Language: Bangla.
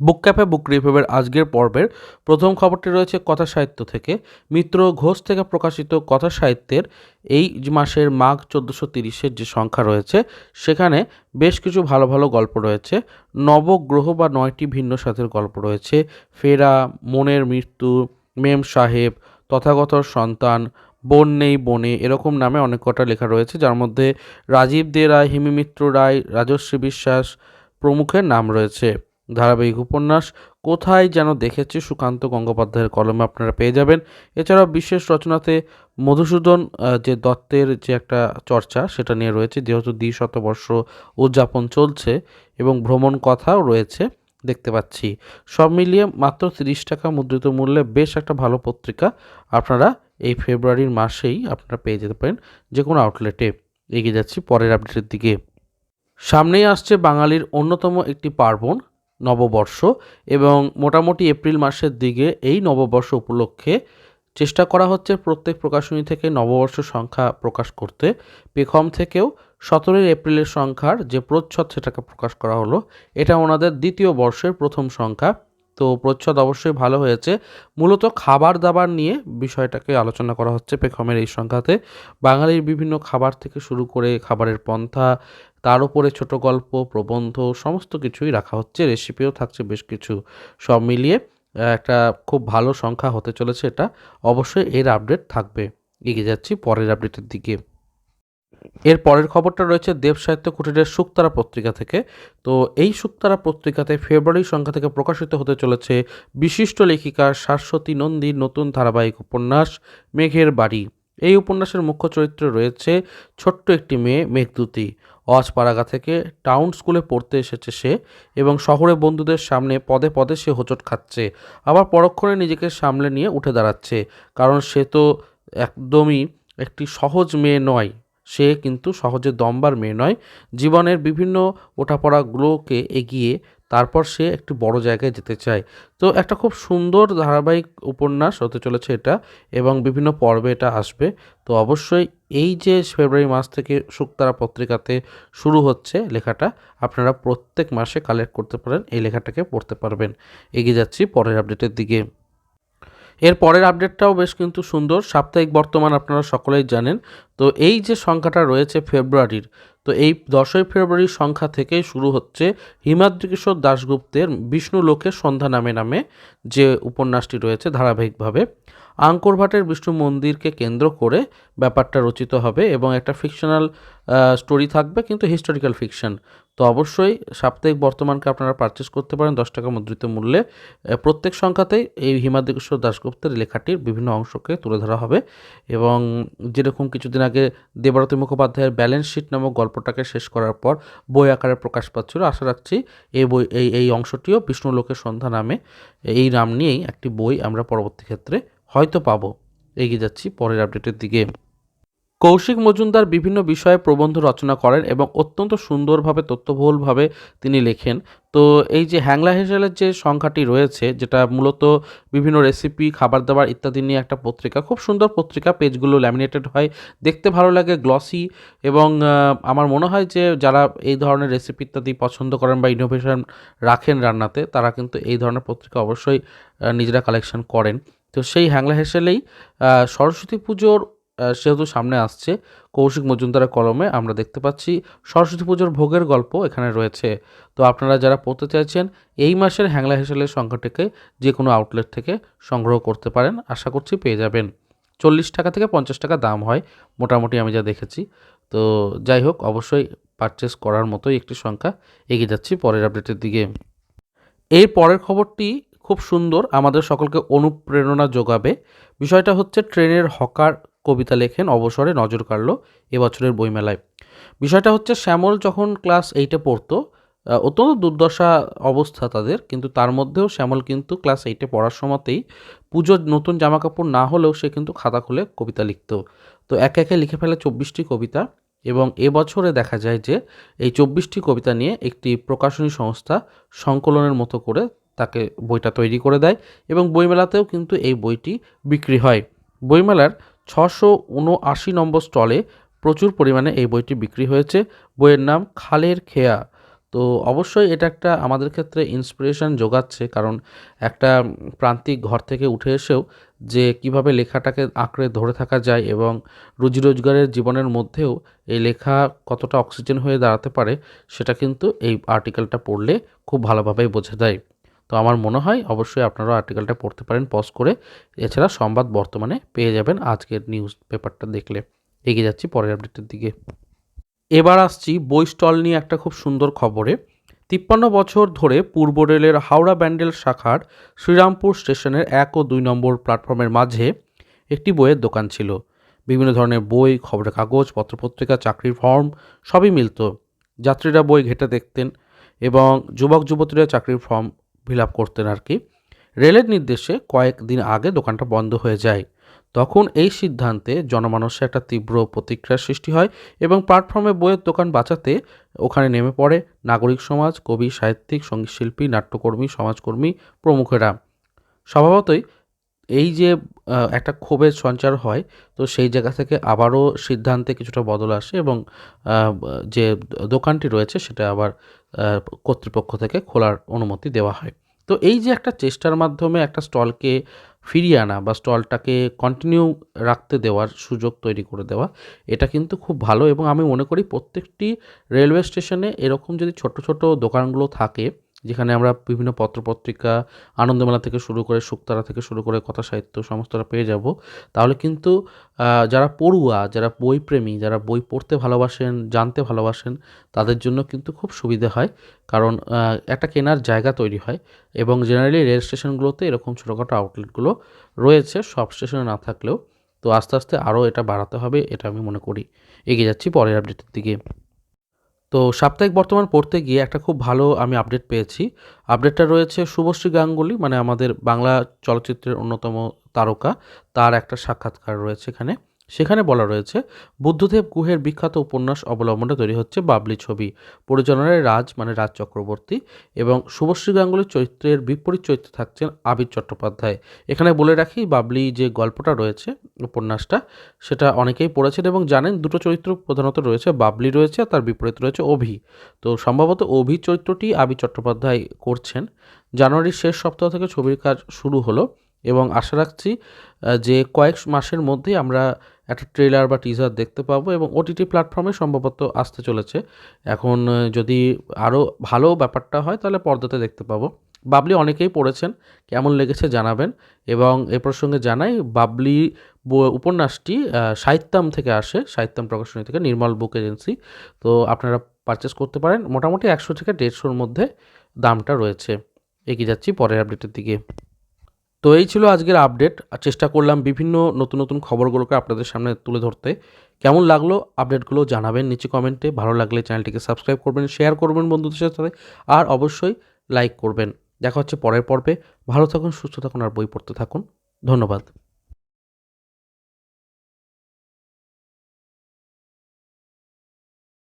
বুক ক্যাফে, বুক রিভিউয়ের আজকের পর্বের প্রথম খবরটি রয়েছে কথা সাহিত্য থেকে। মিত্র ঘোষ থেকে প্রকাশিত কথা সাহিত্যের এই মাসের মাঘ চোদ্দোশো তিরিশের যে সংখ্যা রয়েছে, সেখানে বেশ কিছু ভালো ভালো গল্প রয়েছে। নবগ্রহ বা নয়টি ভিন্ন স্বাদের গল্প রয়েছে। ফেরা, মনের মৃত্যু, মেম সাহেব তথাগতর সন্তান, বন নেই, বনে, এরকম নামে অনেক কটা লেখা রয়েছে, যার মধ্যে রাজীব দে রায় হিমিমিত্র রায়, রাজশ্রী বিশ্বাস প্রমুখের নাম রয়েছে। ধারাবাহিক উপন্যাস, কোথায় যেন দেখেছি সুকান্ত গঙ্গোপাধ্যায়ের কলমে আপনারা পেয়ে যাবেন। এছাড়াও বিশেষ রচনাতে মধুসূদন যে দত্তের যে একটা চর্চা, সেটা নিয়ে রয়েছে। যেহেতু দ্বি শতবর্ষ উদযাপন চলছে এবং ভ্রমণ কথাও রয়েছে, দেখতে পাচ্ছি। সব মিলিয়ে মাত্র তিরিশ টাকা মুদ্রিত মূল্যে বেশ একটা ভালো পত্রিকা আপনারা এই ফেব্রুয়ারির মাসেই আপনারা পেয়ে যেতে পারেন যে কোনো আউটলেটে এগিয়ে যাচ্ছি পরের আপডেটের দিকে। সামনেই আসছে বাঙালির অন্যতম একটি পার্বণ নববর্ষ এবং মোটামুটি এপ্রিল মাসের দিকে এই নববর্ষ উপলক্ষে চেষ্টা করা হচ্ছে প্রত্যেক প্রকাশনী থেকে নববর্ষ সংখ্যা প্রকাশ করতে। পেখম থেকেও সতেরোই এপ্রিলের সংখ্যার যে প্রচ্ছদ সেটাকে প্রকাশ করা হলো, এটা ওনাদের দ্বিতীয় বর্ষের প্রথম সংখ্যা। তো প্রচ্ছদ অবশ্যই ভালো হয়েছে। মূলত খাবার দাবার নিয়ে বিষয়টাকে আলোচনা করা হচ্ছে পেখমের এই সংখ্যাতে বাঙালির বিভিন্ন খাবার থেকে শুরু করে খাবারের পন্থা, তার উপরে ছোট গল্প, প্রবন্ধ, সমস্ত কিছুই রাখা হচ্ছে। রেসিপিও থাকছে বেশ কিছু। সব মিলিয়ে একটা খুব ভালো সংখ্যা হতে চলেছে এটা। অবশ্যই এর আপডেট থাকবে। এগিয়ে যাচ্ছি পরের আপডেটের দিকে। এর পরের খবরটা রয়েছে দেব সাহিত্য কুটিরের শুকতারা পত্রিকা থেকে। তো এই শুকতারা পত্রিকাতে ফেব্রুয়ারি সংখ্যা থেকে প্রকাশিত হতে চলেছে বিশিষ্ট লেখিকা শাশ্বতী নন্দীর নতুন ধারাবাহিক উপন্যাস, মেঘের বাড়ি। এই উপন্যাসের মুখ্য চরিত্রে রয়েছে ছোট্ট একটি মেয়ে, মেঘদূতী। অজপাড়াগা থেকে টাউন স্কুলে পড়তে এসেছে সে এবং শহরে বন্ধুদের সামনে পদে পদে সে হোঁচট খাচ্ছে। আবার পরক্ষণে নিজেকে সামলে নিয়ে উঠে দাঁড়াচ্ছে। কারণ সে তো একদমই একটি সহজ মেয়ে নয়। সে কিন্তু সহজে দমবার মেয়ে নয়। জীবনের বিভিন্ন ওঠাপড়াগুলোকে এগিয়ে তারপর সে একটি বড় জায়গায় যেতে চায়। তো একটা খুব সুন্দর ধারাবাহিক উপন্যাস হতে চলেছে এটা এবং বিভিন্ন পর্বে এটা আসবে। তো অবশ্যই এই যে ফেব্রুয়ারি মাস থেকে শুক্তারা পত্রিকাতে শুরু হচ্ছে লেখাটা, আপনারা প্রত্যেক মাসে কালেক্ট করতে পারেন। এই লেখাটাকে পড়তে পারবেন। এগিয়ে যাচ্ছি পরের আপডেটের দিকে। এর পরের আপডেটটাও বেশ কিন্তু সুন্দর। সাপ্তাহিক বর্তমান আপনারা সকলেই জানেন। তো এই যে সংখ্যাটা রয়েছে ফেব্রুয়ারির, তো এই দশই ফেব্রুয়ারির সংখ্যা থেকে শুরু হচ্ছে হিমাদ্রিকিশোর দাশগুপ্তের বিষ্ণু লোকের সন্ধ্যা নামে নামে যে উপন্যাসটি রয়েছে ধারাবাহিকভাবে। আঙ্কর ভাটের বিষ্ণু মন্দিরকে কেন্দ্র করে ব্যাপারটা রচিত হবে এবং একটা ফিকশনাল স্টোরি থাকবে, কিন্তু হিস্টোরিক্যাল ফিকশন তো অবশ্যই সাপ্তাহিক বর্তমানকে আপনারা পারচেস করতে পারেন দশ টাকা মুদ্রিত মূল্যে। প্রত্যেক সংখ্যাতেই এই হিমাদ্রিকেশ্বর দাশগুপ্তের লেখাটির বিভিন্ন অংশকে তুলে ধরা হবে এবং যেরকম কিছুদিন আগে দেবরতী মুখোপাধ্যায়ের ব্যালেন্স শিট নামক গল্পটাকে শেষ করার পর বই আকারে প্রকাশ পাচ্ছিল। আশা রাখছি এই বই, এই এই অংশটিও বিষ্ণু লোকের সন্ধ্যা নামে, এই নাম নিয়েই একটি বই আমরা পরবর্তী ক্ষেত্রে হয়তো পাবো। এগিয়ে যাচ্ছি পরের আপডেটের দিকে। কৌশিক মজুমদার বিভিন্ন বিষয়ে প্রবন্ধ রচনা করেন এবং অত্যন্ত সুন্দরভাবে, তথ্যবহুলভাবে তিনি লেখেন। তো এই যে হ্যাংলা হেসেলের যে সংখ্যাটি রয়েছে, যেটা মূলত বিভিন্ন রেসিপি খাবার দাবার ইত্যাদি নিয়ে একটা পত্রিকা, খুব সুন্দর পত্রিকা, পেজগুলো ল্যামিনেটেড হয়, দেখতে ভালো লাগে গ্লসি এবং আমার মনে হয় যে যারা এই ধরনের রেসিপি ইত্যাদি পছন্দ করেন বা ইনোভেশন রাখেন রান্নাতে, তারা কিন্তু এই ধরনের পত্রিকা অবশ্যই নিজেরা কালেকশন করেন। তো সেই হ্যাংলা হেসেলেই সরস্বতী পুজোর সেহেতু সামনে আসছে, কৌশিক মজুমদারের কলমে আমরা দেখতে পাচ্ছি সরস্বতী পুজোর ভোগের গল্প এখানে রয়েছে। তো আপনারা যারা পড়তে চাইছেন, এই মাসের হ্যাংলা হেসেলের সংখ্যাটিকে যে কোনো আউটলেট থেকে সংগ্রহ করতে পারেন, আশা করছি পেয়ে যাবেন। চল্লিশ টাকা থেকে পঞ্চাশ টাকা দাম হয়, মোটামুটি আমি যা দেখেছি। তো যাই হোক, অবশ্যই পারচেস করার মতোই একটি সংখ্যা এগিয়ে যাচ্ছি পরের আপডেটের দিকে। এর পরের খবরটি খুব সুন্দর আমাদের সকলকে অনুপ্রেরণা যোগাবে। বিষয়টা হচ্ছে ট্রেনের হকার কবিতা লেখেন অবসরে নজর কাড়ল এবছরের বইমেলায়। বিষয়টা হচ্ছে শ্যামল যখন ক্লাস এইটে পড়তো অত্যন্ত দুর্দশা অবস্থা তাদের, কিন্তু তার মধ্যেও শ্যামল কিন্তু ক্লাস এইটে পড়ার সময়তেই পুজোর নতুন জামা কাপড় না হলেও সে কিন্তু খাতা খুলে কবিতা লিখতো। তো একে একে লিখে ফেলে চব্বিশটি কবিতা এবং এবছরে দেখা যায় যে এই চব্বিশটি কবিতা নিয়ে একটি প্রকাশনী সংস্থা সংকলনের মতো করে তাকে বইটা তৈরি করে দেয় এবং বইমেলাতেও কিন্তু এই বইটি বিক্রি হয়। বইমেলার ছশো উনআশি নম্বর স্টলে প্রচুর পরিমাণে এই বইটি বিক্রি হয়েছে। বইয়ের নাম খালের খেয়া। তো অবশ্যই এটা একটা আমাদের ক্ষেত্রে ইন্সপিরেশন যোগাচ্ছে কারণ একটা প্রান্তিক ঘর থেকে উঠে এসেও যে কীভাবে লেখাটাকে আঁকড়ে ধরে থাকা যায় এবং রুজি রোজগারের জীবনের মধ্যেও এই লেখা কতটা অক্সিজেন হয়ে দাঁড়াতে পারে সেটা কিন্তু এই আর্টিকেলটা পড়লে খুব ভালোভাবেই বোঝা যায়। তো আমার মনে হয় অবশ্যই আপনারা আর্টিকেলটা পড়তে পারেন পজ করে। এছাড়া সংবাদ বর্তমানে পেয়ে যাবেন আজকের নিউজ পেপারটা দেখলে। এগিয়ে যাচ্ছি পরের আপডেটের দিকে। এবার আসছি বই স্টল নিয়ে একটা খুব সুন্দর খবরে। তিপ্পান্ন বছর ধরে পূর্ব রেলের হাওড়া ব্যান্ডেল শাখার শ্রীরামপুর স্টেশনের এক ও দুই নম্বর প্ল্যাটফর্মের মাঝে একটি বইয়ের দোকান ছিল। বিভিন্ন ধরনের বই, খবরের কাগজ, পত্রপত্রিকা, চাকরির ফর্ম সবই মিলত। যাত্রীরা বই ঘেটে দেখতেন এবং যুবক যুবতীরা চাকরির ফর্ম ফিল আপ করতেন আর কি। রেলের নির্দেশে কয়েকদিন আগে দোকানটা বন্ধ হয়ে যায়। তখন এই সিদ্ধান্তে জনমানসে একটা তীব্র প্রতিক্রিয়ার সৃষ্টি হয় এবং প্ল্যাটফর্মে বইয়ের দোকান বাঁচাতে ওখানে নেমে পড়ে নাগরিক সমাজ, কবি, সাহিত্যিক সংগীত শিল্পী নাট্যকর্মী, সমাজকর্মী প্রমুখেরা। স্বভাবতই এই যে একটা ক্ষোভের সঞ্চার হয়, তো সেই জায়গা থেকে আবারও সিদ্ধান্তে কিছুটা বদল আসে এবং যে দোকানটি রয়েছে সেটা আবার কর্তৃপক্ষ থেকে খোলার অনুমতি দেওয়া হয়। তো এই যে একটা চেষ্টার মাধ্যমে একটা স্টলকে ফিরিয়ে আনা বা স্টলটাকে কন্টিনিউ রাখতে দেওয়ার সুযোগ তৈরি করে দেওয়া, এটা কিন্তু খুব ভালো এবং আমি মনে করি প্রত্যেকটি রেলওয়ে স্টেশনে এরকম যদি ছোট ছোট দোকানগুলো থাকে যেখানে আমরা বিভিন্ন পত্রপত্রিকা, আনন্দমেলা থেকে শুরু করে শুক্তারা থেকে শুরু করে কথা সাহিত্য সমস্তটা পেয়ে যাব। তাহলে কিন্তু যারা পড়ুয়া, যারা বইপ্রেমী, যারা বই পড়তে ভালোবাসেন, জানতে ভালোবাসেন, তাদের জন্য কিন্তু খুব সুবিধা হয়। কারণ একটা কেনার জায়গা তৈরি হয় এবং জেনারেলি রেল স্টেশনগুলোতে এরকম ছোটোখাটো আউটলেটগুলো রয়েছে, সব স্টেশনে না থাকলেও। তো আস্তে আস্তে আরও এটা বাড়াতে হবে, এটা আমি মনে করি। এগিয়ে যাচ্ছি পরের আপডেটের দিকে। তো সাপ্তাহিক বর্তমান পড়তে গিয়ে একটা খুব ভালো আমি আপডেট পেয়েছি। আপডেটটা রয়েছে শুভশ্রী গাঙ্গুলি মানে আমাদের বাংলা চলচ্চিত্রের অন্যতম তারকা। তার একটা সাক্ষাৎকার রয়েছে এখানে। সেখানে বলা রয়েছে, বুদ্ধদেব গুহের বিখ্যাত উপন্যাস অবলম্বনে তৈরি হচ্ছে বাবলি ছবি। পরিচালনায় রাজ মানে রাজ চক্রবর্তী এবং শুভশ্রী গাঙ্গুলির চরিত্রের বিপরীত চরিত্রে থাকছেন আবির চট্টোপাধ্যায়। এখানে বলে রাখি, বাবলি যে গল্পটা রয়েছে, উপন্যাসটা, সেটা অনেকেই পড়েছেন এবং জানেন, দুটো চরিত্র প্রধানত রয়েছে, বাবলি রয়েছে তার বিপরীত রয়েছে অভি। তো সম্ভবত অভি চরিত্রটি আবির চট্টোপাধ্যায় করছেন। জানুয়ারির শেষ সপ্তাহ থেকে ছবির কাজ শুরু হলো এবং আশা রাখছি যে কয়েক মাসের মধ্যেই আমরা একটা ট্রেলার বা টিজার দেখতে পাবো এবং ওটিটি প্ল্যাটফর্মে সম্ভবত আসতে চলেছে। এখন যদি আরও ভালো ব্যাপারটা হয়, তাহলে পর্দাতে দেখতে পাবো। বাবলি অনেকেই পড়েছেন, কেমন লেগেছে জানাবেন এবং এ প্রসঙ্গে জানাই, বাবলি উপন্যাসটি সাহিত্যাম থেকে আসে, সাহিত্যাম প্রকাশনী থেকে নির্মল বুক এজেন্সি। তো আপনারা পারচেস করতে পারেন। মোটামুটি একশো থেকে দেড়শোর মধ্যে দামটা রয়েছে। এগিয়ে যাচ্ছি পরের আপডেটের দিকে। তো এই ছিল আজকের আপডেট আর চেষ্টা করলাম বিভিন্ন নতুন নতুন খবরগুলোকে আপনাদের সামনে তুলে ধরতে। কেমন লাগল আপডেটগুলো জানাবেন নিচে কমেন্টে ভালো লাগলে চ্যানেলটিকে সাবস্ক্রাইব করবেন শেয়ার করবেন বন্ধুদের সাথে। আর অবশ্যই লাইক করবেন। দেখা হচ্ছে পরের পর্বে। ভালো থাকুন, সুস্থ থাকুন, আর বই পড়তে থাকুন। ধন্যবাদ।